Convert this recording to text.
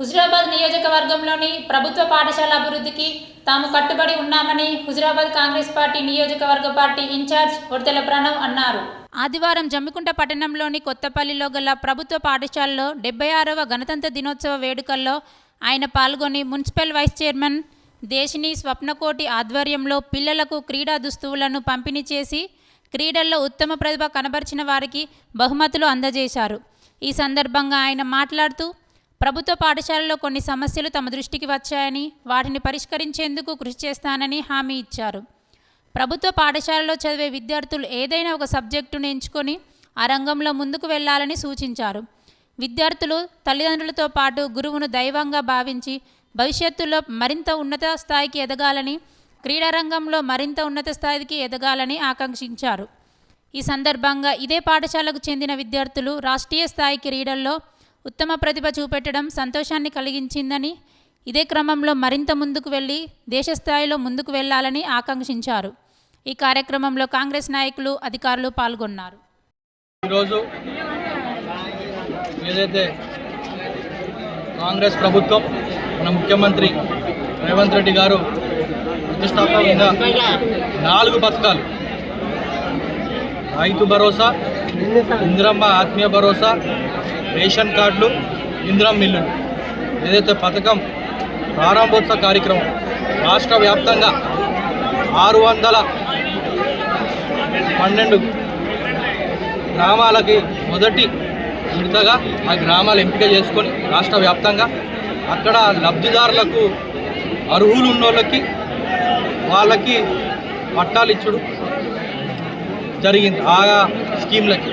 హుజురాబాద్ నియోజకవర్గంలోని ప్రభుత్వ పాఠశాల అభివృద్ధికి తాము కట్టుబడి ఉన్నామని హుజురాబాద్ కాంగ్రెస్ పార్టీ నియోజకవర్గ పార్టీ ఇన్ఛార్జ్ ఉడతల ప్రణవ్ అన్నారు. ఆదివారం జమ్మికుంట పట్టణంలోని కొత్తపల్లిలో గల ప్రభుత్వ పాఠశాలలో డెబ్బై ఆరవ గణతంత్ర దినోత్సవ వేడుకల్లో ఆయన పాల్గొని municipal vice chairman Desini Swapnakoti ఆధ్వర్యంలో పిల్లలకు క్రీడా దుస్తువులను పంపిణీ చేసి క్రీడల్లో ఉత్తమ ప్రతిభ కనబరిచిన వారికి బహుమతులు అందజేశారు. ఈ సందర్భంగా ఆయన మాట్లాడుతూ ప్రభుత్వ పాఠశాలలో కొన్ని సమస్యలు తమ దృష్టికి వచ్చాయని వాటిని పరిష్కరించేందుకు కృషి చేస్తానని హామీ ఇచ్చారు. ప్రభుత్వ పాఠశాలలో చదివే విద్యార్థులు ఏదైనా ఒక సబ్జెక్టును ఎంచుకొని ఆ రంగంలో ముందుకు వెళ్ళాలని సూచించారు. విద్యార్థులు తల్లిదండ్రులతో పాటు గురువును దైవంగా భావించి భవిష్యత్తులో మరింత ఉన్నత స్థాయికి ఎదగాలని క్రీడారంగంలో మరింత ఉన్నత స్థాయికి ఎదగాలని ఆకాంక్షించారు. ఈ సందర్భంగా ఇదే పాఠశాలకు చెందిన విద్యార్థులు రాష్ట్రీయ స్థాయి క్రీడల్లో ఉత్తమ ప్రతిభ చూపెట్టడం సంతోషాన్ని కలిగించిందని ఇదే క్రమంలో మరింత ముందుకు వెళ్ళి దేశ స్థాయిలో ముందుకు వెళ్ళాలని ఆకాంక్షించారు. ఈ కార్యక్రమంలో కాంగ్రెస్ నాయకులు అధికారులు పాల్గొన్నారు. ఈరోజు ఏదైతే కాంగ్రెస్ ప్రభుత్వం మన ముఖ్యమంత్రి రేవంత్ రెడ్డి గారు ప్రతిష్టాత్మకంగా నాలుగు పథకాలు. రైతు భరోసా ఇందిరమ్మ ఆత్మీయ భరోసా రేషన్ కార్డులు ఇందిరా మిల్లులు. ఏదైతే పథకం ప్రారంభోత్సవ కార్యక్రమం రాష్ట్ర వ్యాప్తంగా ఆరు వందల పన్నెండు గ్రామాలకి మొదటి విడతగా ఆ గ్రామాలు ఎంపిక చేసుకొని రాష్ట్ర వ్యాప్తంగా అక్కడ లబ్ధిదారులకు అర్హులు ఉన్నోళ్ళకి వాళ్ళకి పట్టాలు ఇచ్చుడు జరిగింది. ఆ స్కీమ్లకి